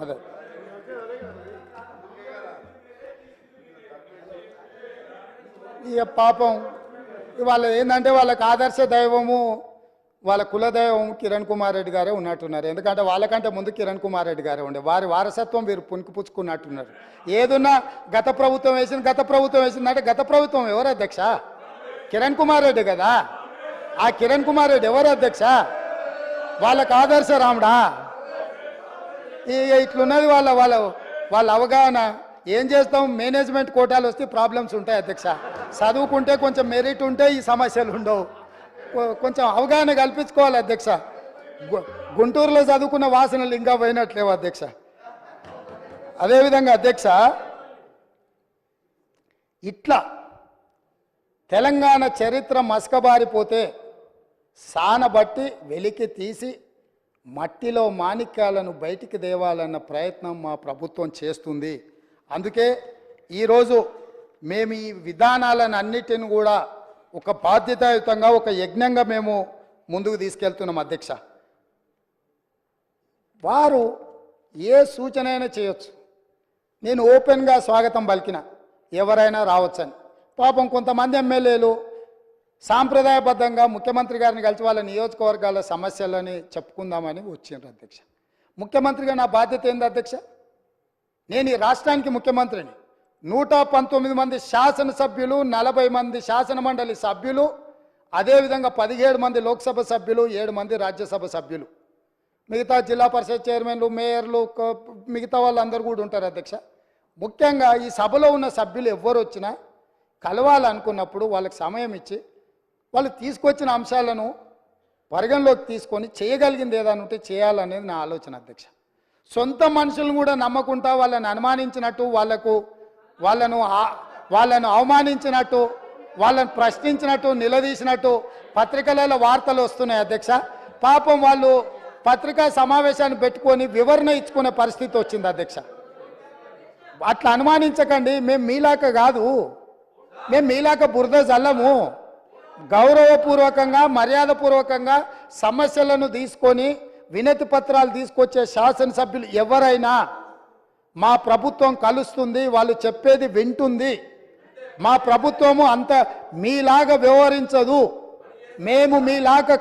అదే. ఇక పాపం వాళ్ళ ఏంటంటే వాళ్ళకి ఆదర్శ దైవము వాళ్ళ కుల దైవం కిరణ్ కుమార్ రెడ్డి గారే ఉన్నట్టున్నారు. ఎందుకంటే వాళ్ళకంటే ముందు కిరణ్ కుమార్ రెడ్డి గారే ఉండే. వారి వారసత్వం వీరు పుణికిపుచ్చుకున్నట్టున్నారు. ఏదున్నా గత ప్రభుత్వం వేసింది గత ప్రభుత్వం వేసిందంటే గత ప్రభుత్వం ఎవరు అధ్యక్ష? కిరణ్ కుమార్ రెడ్డి కదా. ఆ కిరణ్ కుమార్ రెడ్డి ఎవరు అధ్యక్ష? వాళ్ళకు ఆదర్శ రాముడా? ఇక ఇట్లున్నది వాళ్ళ వాళ్ళ వాళ్ళ అవగాహన. ఏం చేస్తాం? మేనేజ్మెంట్ కోటాలు వస్తే ప్రాబ్లమ్స్ ఉంటాయి అధ్యక్ష. చదువుకుంటే కొంచెం మెరిట్ ఉంటే ఈ సమస్యలు ఉండవు. కొ- కొంచెం అవగాహన కల్పించుకోవాలి అధ్యక్ష. గు- గుంటూరులో చదువుకున్న వాసనలు ఇంకా పోయినట్లేవు అధ్యక్ష. అదేవిధంగా అధ్యక్ష ఇట్లా తెలంగాణ చరిత్ర మసకబారిపోతే సానబట్టి వెలికి తీసి మట్టిలో మాణిక్యాలను బయటికి దేవాలన్న ప్రయత్నం మా ప్రభుత్వం చేస్తుంది. అందుకే ఈరోజు మేము ఈ విధానాలను అన్నిటిని కూడా ఒక బాధ్యతాయుతంగా ఒక యజ్ఞంగా మేము ముందుకు తీసుకెళ్తున్నాం అధ్యక్ష. వారు ఏ సూచన అయినా చేయొచ్చు. నేను ఓపెన్గా స్వాగతం పలికిన ఎవరైనా రావచ్చని. పాపం కొంతమంది ఎమ్మెల్యేలు సాంప్రదాయబద్ధంగా ముఖ్యమంత్రి గారిని కలిసి వాళ్ళ నియోజకవర్గాల సమస్యలని చెప్పుకుందామని వచ్చిండ్రు అధ్యక్ష. ముఖ్యమంత్రిగా నా బాధ్యత ఏంది అధ్యక్ష? నేను ఈ రాష్ట్రానికి ముఖ్యమంత్రిని. నూట పంతొమ్మిది మంది శాసనసభ్యులు నలభై మంది శాసన మండలి సభ్యులు అదేవిధంగా పదిహేడు మంది లోక్సభ సభ్యులు ఏడు మంది రాజ్యసభ సభ్యులు. మిగతా జిల్లా పరిషత్ చైర్మన్లు మేయర్లు మిగతా వాళ్ళందరూ కూడా ఉంటారు అధ్యక్ష. ముఖ్యంగా ఈ సభలో ఉన్న సభ్యులు ఎవ్వరు వచ్చినా కలవాలనుకున్నప్పుడు వాళ్ళకి సమయం ఇచ్చి వాళ్ళు తీసుకొచ్చిన అంశాలను పరిగణలోకి తీసుకొని చేయగలిగింది ఏదైనా ఉంటే చేయాలనేది నా ఆలోచన అధ్యక్ష. సొంత మనుషులను కూడా నమ్మకుంటా వాళ్ళని అనుమానించినట్టు వాళ్ళకు వాళ్ళను వాళ్ళను అవమానించినట్టు వాళ్ళని ప్రశ్నించినట్టు నిలదీసినట్టు పత్రికలలో వార్తలు వస్తున్నాయి అధ్యక్ష. పాపం వాళ్ళు పత్రికా సమావేశాన్ని పెట్టుకొని వివరణ ఇచ్చుకునే పరిస్థితి వచ్చింది అధ్యక్ష. అట్లా అనుమానించకండి మేము మీలాక కాదు. మేము మీలాక బురద జల్లము. గౌరవపూర్వకంగా మర్యాదపూర్వకంగా సమస్యలను తీసుకొని వినతి పత్రాలు తీసుకొచ్చే శాసనసభ్యులు ఎవరైనా మా ప్రభుత్వం కలుస్తుంది వాళ్ళు చెప్పేది వింటుంది. మా ప్రభుత్వము అంత మీలాగా వ్యవహరించదు. మేము మీలాగా